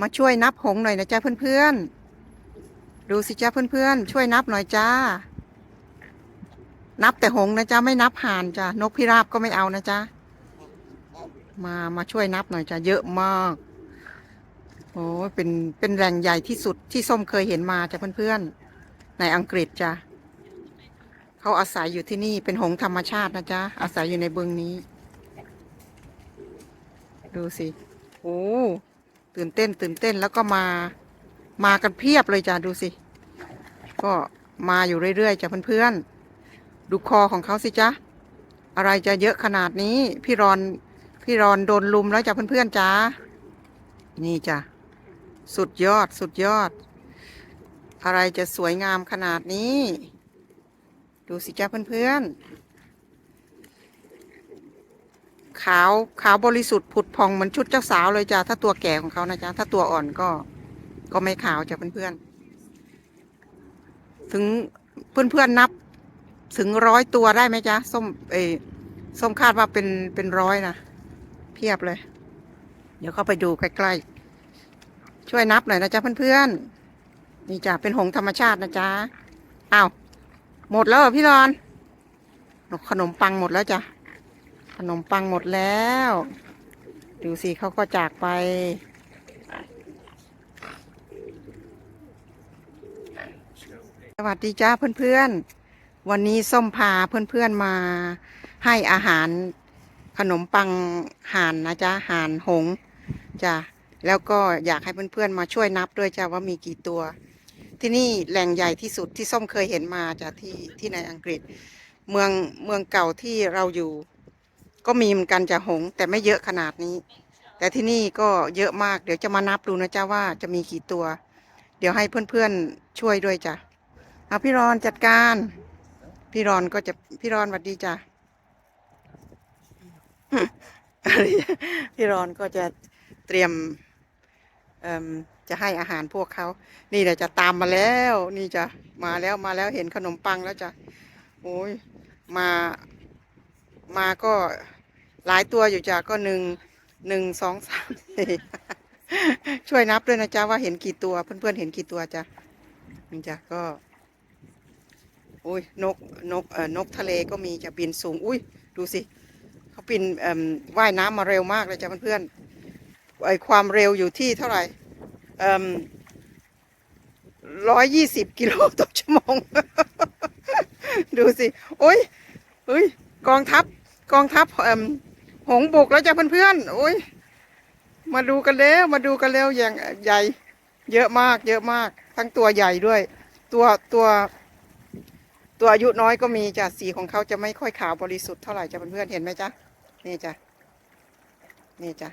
มาช่วยนับหงหน่อยนะจ๊ะเพื่อนๆ ดูสิจ้าเพื่อนๆ ช่วยนับหน่อยจ้า นับแต่หงนะจ๊ะไม่นับห่านจ้ะนกพิราบก็ไม่เอานะจ๊ะมามาช่วยนับหน่อยจ้ะเยอะมาก โอ้ยเป็นเป็นแหลงใหญ่ที่สุดที่ส้มเคยเห็นมาจ้ะเพื่อนๆ ในอังกฤษจ้ะเขาอาศัยอยู่ที่นี่เป็นหงธรรมชาตินะจ๊ะอาศัยอยู่ในบึงนี้ ดูสิโอ้ ตื่นเต้น ตื่นเต้นแล้วก็มามากันเพียบเลยจ้ะดูสิ ก็มาอยู่เรื่อยๆจ้ะเพื่อนๆดูคอของเขาสิจ๊ะอะไรจะเยอะขนาดนี้ พี่รอนพี่รอนโดนลุมแล้วจ้ะเพื่อนๆจ้านี่จ้ะสุดยอดสุดยอด อะไรจะสวยงามขนาดนี้ ดูสิจ้ะเพื่อนๆ ขาวขาวบริสุทธิ์ผุดพองเหมือนชุดเจ้าสาวเลยจ้ะถ้าตัวแก่ของเขานะจ๊ะถ้าตัวอ่อนก็ก็ไม่ขาวจ้ะเพื่อนๆถึงเพื่อนๆนับ ถึงร้อยตัวได้ไหมจ๊ะส้มเอส้มคาดว่าเป็นเป็นร้อยนะเพียบเลย เดี๋ยวเข้าไปดูใกล้ๆช่วยนับหน่อยนะจ๊ะเพื่อนๆนี่จ้ะเป็นหงส์ธรรมชาตินะจ๊ะอ้าวหมดแล้วพี่รอนขนมปังหมดแล้วจ้ะ นมปังหมดแล้ว ดูสิเขาก็จากไป สวัสดีจ้าเพื่อนๆ วันนี้ส้มพาเพื่อนๆมาให้อาหารขนมปังห่านนะจ๊ะห่านหงจ้ะแล้วก็อยากให้เพื่อนๆมาช่วยนับด้วยจ้ะว่ามีกี่ตัว ที่นี่แหล่งใหญ่ที่สุดที่ส้มเคยเห็นมาจ้ะที่ที่ในอังกฤษ เมืองเมืองเก่าที่เราอยู่ ก็มีเหมือนกันจะหง แต่ไม่เยอะขนาดนี้ แต่ที่นี่ก็เยอะมากเดี๋ยวจะมานับดูนะจ๊ะว่าจะมีกี่ตัว เดี๋ยวให้เพื่อนๆช่วยด้วยจ้ะเอาพี่รอนจัดการ พี่รอนก็จะพี่รอนสวัสดีจ้ะพี่รอนก็จะเตรียมจะให้อาหารพวกเขา นี่แหละจะตามมาแล้ว นี่จะมาแล้วมาแล้วเห็นขนมปังแล้วจ้ะโอ้ยมา มาก็หลายตัวอยู่จ้ะก็หนึ่งหนึ่งสองสามสี่ช่วยนับด้วยนะจ๊ะว่าเห็นกี่ตัวเพื่อนๆเห็นกี่ตัวจ้ะนี่จ้ะก็อุ้ยนกนกเอ่อนกทะเลก็มีจะบินสูง อุ้ยดูสิเขาบินเอ่มว่ายน้ำมาเร็วมากเลยจ้ะเพื่อนๆไอความเร็วอยู่ที่เท่าไหร่เอ่มร้อยยี่สิบกิโลต่อชั่วโมง ดูสิ โอ้ยเฮ้ย กองทัพ กองทัพเอหงบุกแล้วจ้ะเพื่อนๆโอ้ยมาดูกันแล้วมาดูกันแล้วอย่างใหญ่ เยอะมาก เยอะมาก ทั้งตัวใหญ่ด้วย ตัวตัวตัวอายุน้อยก็มีจ้ะสีของเขาจะไม่ค่อยขาวบริสุทธิ์เท่าไหร่จ้ะเพื่อนๆเห็นไหมจ๊ะนี่จ้ะนี่จ้ะ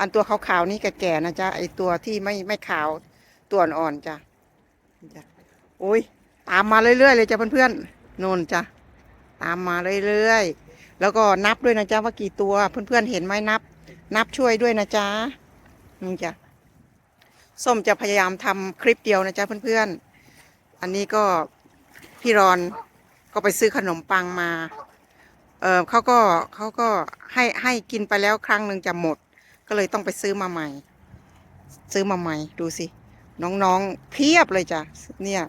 อันตัวขาวๆนี่แก่ๆนะจ๊ะไอตัวที่ไม่ไม่ขาวตัวอ่อนๆจ้ะจ้ะโอ้ยตามมาเรื่อยๆเลยจ้ะเพื่อนๆโนนจ้ะตามมาเรื่อยๆ แล้วก็นับด้วยนะจ๊ะว่ากี่ตัว เพื่อนๆเห็นไหมนับ นับช่วยด้วยนะจ๊ะนี่จ้ะส้มจะพยายามทำคลิปเดียวนะจ๊ะเพื่อนๆ อันนี้ก็พี่รอนก็ไปซื้อขนมปังมา เออเขาก็เขาก็ให้ให้กินไปแล้วครั้งหนึ่งจะหมด ก็เลยต้องไปซื้อมาใหม่ ซื้อมาใหม่ดูสิ น้องๆเพียบเลยจ้ะเนี่ย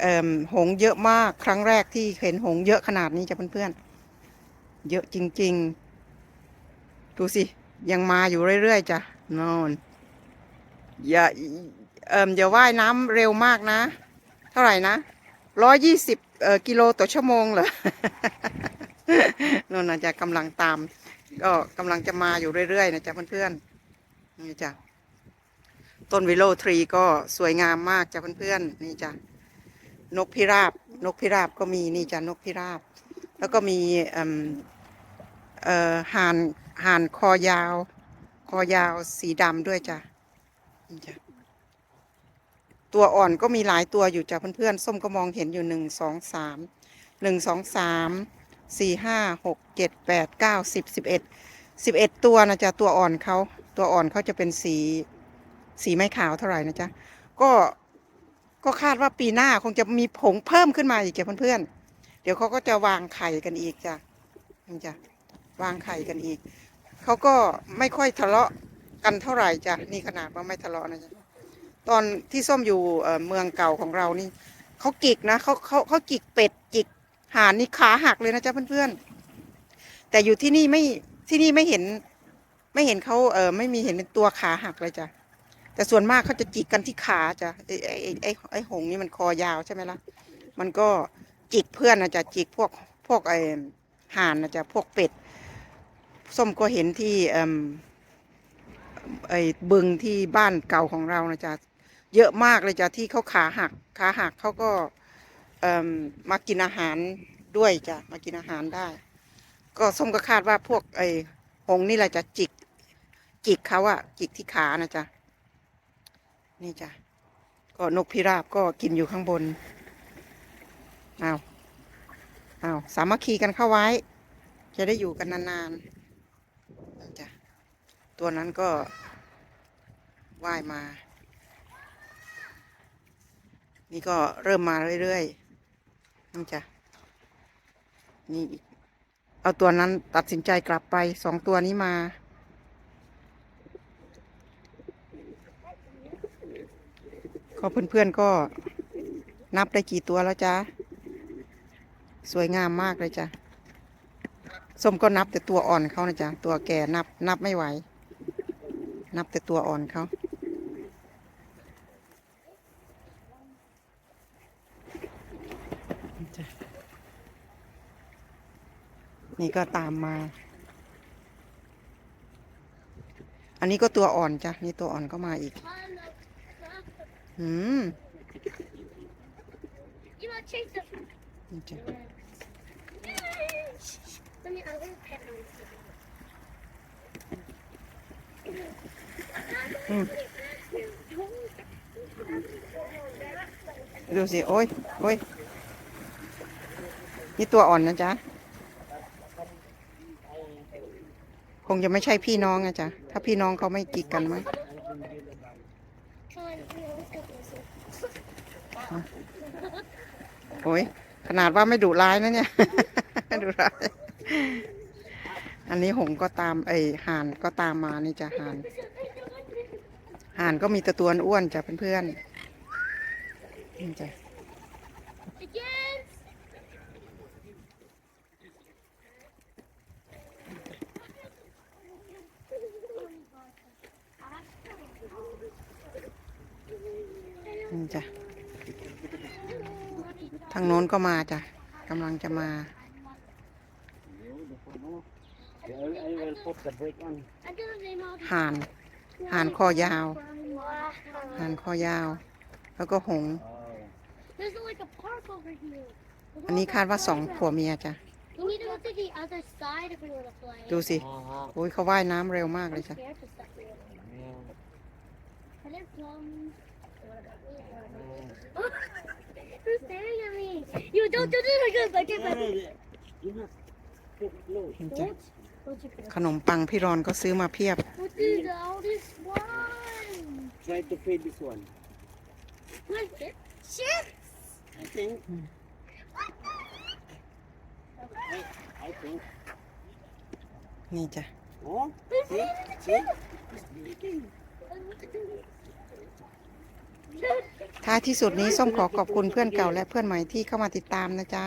เออหงเยอะมากครั้งแรกที่เห็นหงเยอะขนาดนี้จ้ะเพื่อนๆ เยอะจริง ๆ ดูสิ ยังมาอยู่เรื่อยๆจ้ะนอนอย่าเอ่มอย่าว่ายน้ำเร็วมากนะ เท่าไหร่นะร้อยยี่สิบเอ่อกิโลต่อชั่วโมงเหรอนนนะจะกำลังตาม ก็กำลังจะมาอยู่เรื่อยๆนะจ๊ะเพื่อนๆนี่จ้ะต้นวิโลทรีก็สวยงามมากจ้ะเพื่อนๆนี่จ้ะนกพิราบ นกพิราบก็มีนี่จ้ะนกพิราบ แล้วก็มีห่านห่านคอยาว คอยาวสีดำด้วยจ้ะจ้ะตัวอ่อนก็มีหลายตัวอยู่จ้ะเพื่อนๆส้มก็มองเห็นอยู่หนึ่งสองสามหนึ่งสองสามสี่ห้าหกเจ็ดแปดเก้าสิบสิบเอ็ดสิบเอ็ดตัวนะจ๊ะตัวอ่อนเขาตัวอ่อนเขาจะเป็นสีสีไม่ขาวเท่าไหร่นะจ๊ะก็ก็คาดว่าปีหน้าคงจะมีผงเพิ่มขึ้นมาอีกจ้ะเพื่อนๆ เดี๋ยวเขาก็จะวางไข่กันอีกจ้ะนี่จ้ะวางไข่กันอีก เขาก็ไม่ค่อยทะเลาะกันเท่าไหร่จ้ะนี่ขนาดว่าไม่ทะเลาะนะจ๊ะตอนที่ส้มอยู่เมืองเก่าของเรานี่เขาจิกนะเขาเขาเขาจิกเป็ดจิกห่านนี่ขาหักเลยนะจ๊ะเพื่อนๆ แต่อยู่ที่นี่ไม่ที่นี่ไม่เห็น ไม่เห็นเขาเออไม่มีเห็นเป็นตัวขาหักเลยจ้ะแต่ส่วนมากเขาจะจิกกันที่ขาจ้ะไอไอไอไอหงส์นี่มันคอยาวใช่ไหมล่ะมันก็ จิกเพื่อนนะจ๊ะจิกพวกพวกไอ้ห่านนะจ๊ะพวกเป็ด ส้มก็เห็นที่เอ่มไอ้บึงที่บ้านเก่าของเรานะจ๊ะเยอะมากเลยจ้ะที่เขาขาหักขาหักเขาก็เอ่มมากินอาหารด้วยจ้ะมากินอาหารได้ ก็ส้มก็คาดว่าพวกไอ้หงส์นี่แหละจะจิกจิกเขาอะจิกที่ขานะจ๊ะนี่จ้ะก็นกพิราบก็กินอยู่ข้างบน เอาเอาสามัคคีกันเข้าไว้ จะได้อยู่กันนานๆจ้ะตัวนั้นก็ว่ายมา นี่ก็เริ่มมาเรื่อยๆนั่จ้ะนี่อีกเอาตัวนั้นตัดสินใจกลับไปสองตัวนี้มาก็เพื่อนๆก็นับได้กี่ตัวแล้วจ้ะ สวยงามมากเลยจ้ะส้มก็นับแต่ตัวอ่อนเขานะจ๊ะตัวแก่นับนับไม่ไหว นับแต่ตัวอ่อนเขาจ้ะนี่ก็ตามมา อันนี้ก็ตัวอ่อนจ้ะ นี่ตัวอ่อนก็มาอีก อืมนี่จ้ะ Let me, I'm gonna pet them. อืม ดูสิ โอ้ยโอ้ยนี่ตัวอ่อนนะจ๊ะ คงจะไม่ใช่พี่น้องนะจ๊ะ ถ้าพี่น้องเขาไม่กีกกันมั้งโอ้ยขนาดว่าไม่ดุร้ายนะเนี่ยดุร้าย อันนี้หงก็ตามไอยห่านก็ตามมานี่จ้ะห่าน ห่านก็มีแตะตัวอ้วนจ้ะเพื่อนๆนี่จ้ะ Again. นี่จ้ะทางโน้นก็มาจ้ะกำลังจะมา I will put the brake on. I do the name of ห่าน ห่านคอยาว ห่านคอยาว แล้วก็หงส์ There's like a park over here. อันนี้คาดว่าสองผัวเมียจ้ะ We need to go to the other side if we want to play. ดูสิ Uh-huh. โอ้ยเขาว่ายน้ำเร็วมาก I'm เลยจ้ะ scared to step in. Hello, plums. Who's staring at me? You don't do this again. I can't. You must put low. นี่จ้ะ Don't. Don't you put ขนมปังพี่รอนก็ซื้อมาเพียบ What is all this one? Try to feed this one. What is it? Chips. I think. I think. นี่จ้ะ Oh, Who's see? eating the See? chips? It's leaking. ท้ายที่สุดนี้ส้มขอขอบคุณเพื่อนเก่าและเพื่อนใหม่ที่เข้ามาติดตามนะจ๊ะ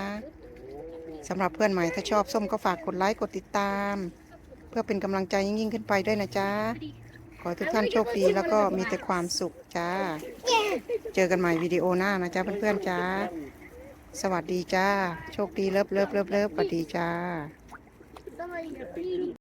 สำหรับเพื่อนใหม่ถ้าชอบส้มก็ฝากกดไลค์กดติดตาม เพื่อเป็นกำลังใจยิ่งขึ้นไปด้วยนะจ๊ะ ขอให้ทุกท่านโชคดีแล้วก็มีแต่ความสุขจ้า เจอกันใหม่วิดีโอหน้านะจ๊ะเพื่อนๆจ้า สวัสดีจ้า โชคดีเลิฟเลิฟเลิฟเลิฟสวัสดีจ้า